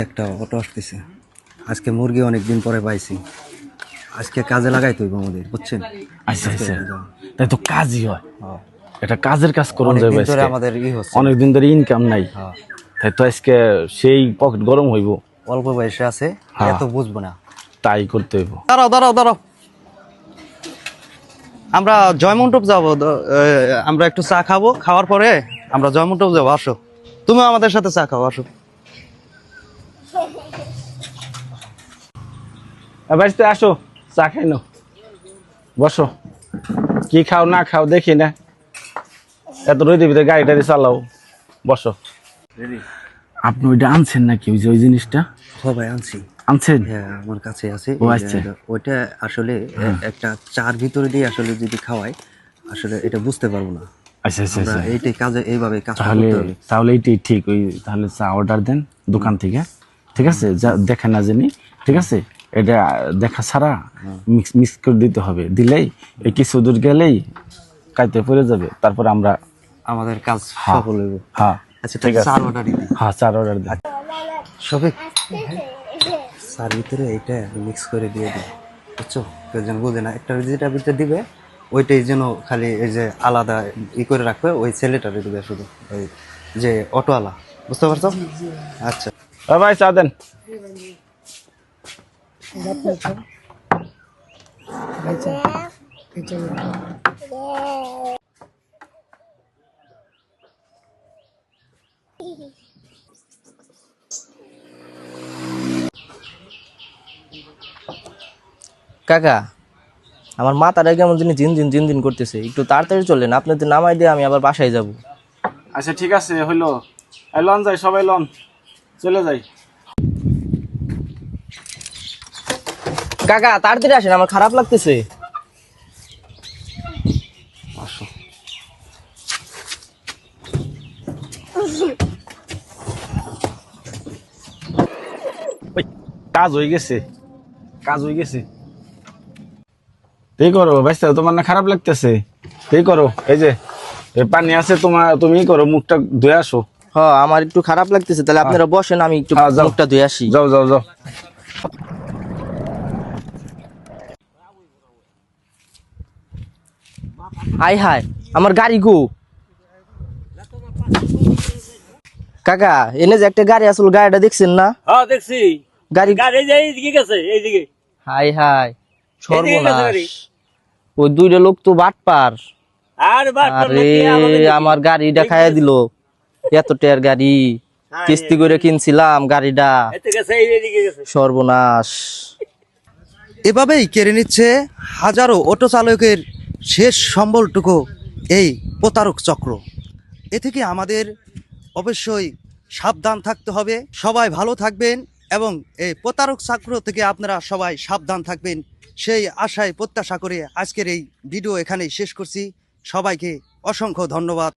একটা অটো আসতেছে। আজকে মুরগি অনেক দিন পরে পাইছি। আজকে কাজে লাগাই তুই আমাদের বুঝছেন? আচ্ছা আচ্ছা। তাই তো কাজই হয়। এটা কাজের কাজ করুন অনেক যাবে দিন। আমাদের ই হচ্ছে। অনেকদিন ধরে ইনকাম নাই। হ্যাঁ। তাই তো আজকে সেই পকেট গরম হইব। অল্প বয়সে আছে হ্যাঁ। এত বুঝব না। তাই করতে হইব। দাঁড়াও দাঁড়াও দাঁড়াও। আমরা জয়মন্টপ যাব আমরা একটু চা খাব খাওয়ার পরে আমরা জয়মন্টপ যাব আসো। তুমি আমাদের সাথে চা খাও আসো। বাড়িতে আসো চা খাই নাও। বসো। কি খাও না খাও দেখি না। এত রোদের ভিতরে গাড়ি টাড়ি চালাও। বসো। আপনি ওইটা আনছেন নাকি? ওই যে ওই জিনিসটা? সবাই আনছি। আনছেন? হ্যাঁ আমার কাছে আছে। ও আচ্ছা। ওইটা আসলে একটা চার ভিতরে দিয়ে আসলে যদি খাওয়াই আসলে এটা বুঝতে পারব না। আচ্ছা আচ্ছা আচ্ছা। এইটাই কাজে এইভাবে কাজ তাহলে তাহলে এইটাই ঠিক। ওই তাহলে চা অর্ডার দেন দোকান থেকে। ঠিক আছে? যা দেখে না জানি ঠিক আছে? এটা দেখা ছাড়া মিক্স মিক্স করে দিতে হবে। দিলেই এই কিছু দূর গেলেই কাইতে পড়ে যাবে। তারপর আমরা আমাদের কাজ হ্যাঁ। সফল হইব। হ্যাঁ। আচ্ছা ঠিক আছে। চার অর্ডারই দিই। হ্যাঁ চার অর্ডার দেন সবে চার ভিতরে এইটা মিক্স করে দিয়ে দিই। বুঝছ? কেউ যেন বোঝে না একটা যেটা ভিতরে দিবে ওইটাই যেন খালি এই যে আলাদা ই করে রাখবে ওই ছেলেটারে দিবে শুধু। ওই যে অটোওয়ালা। বুঝতে পারছ? আচ্ছা। ভাই চা দেন। কাকা আমার মা মাথাটা কেমন জিন জিন জিন জিন করতেছে। একটু তাড়াতাড়ি চললেন আপনাদের নামাই দিয়ে আমি আবার বাসায় যাব। আচ্ছা ঠিক আছে হইল। লন যাই সবাই লন। চলে যাই। কাকা তাড়াতাড়ি আসেন আমার খারাপ লাগতেছে। কাজ হয়ে গেছে। কাজ হয়ে গেছে। এই করো ভাইস্তা তোমার না খারাপ লাগতেছে। এই করো এই যে পানি আছে তোমার তুমি করো মুখটা ধুয়ে আসো। হ্যাঁ আমার একটু খারাপ লাগতেছে তাহলে আপনারা বসেন আমি একটু হ্যাঁ। মুখটা ধুয়ে আসি। যাও যাও যাও। হাই হাই আমার গাড়ি গো। কাকা এনে যে একটা গাড়ি আসল গাড়িটা দেখছেন না? হ্যাঁ দেখছি। গাড়ি গাড়ি যে এইদিকে গেছে এইদিকে। হাই হাই। সর্বনাশ। ওই দুইটা লোক তো বাটপার। আর বাট আরে আমার গাড়িটা খাইয়া দিল। এত টের গাড়ি। কিস্তি করে কিনছিলাম গাড়িটা। সর্বনাশ। এভাবেই কেড়ে নিচ্ছে হাজারো অটো চালকের শেষ সম্বলটুকু এই প্রতারক চক্র। এ থেকে আমাদের অবশ্যই সাবধান থাকতে হবে। সবাই ভালো থাকবেন এবং এই প্রতারক চক্র থেকে আপনারা সবাই সাবধান থাকবেন। সেই আশায় প্রত্যাশা করে আজকের এই ভিডিও এখানেই শেষ করছি। সবাইকে অসংখ্য ধন্যবাদ।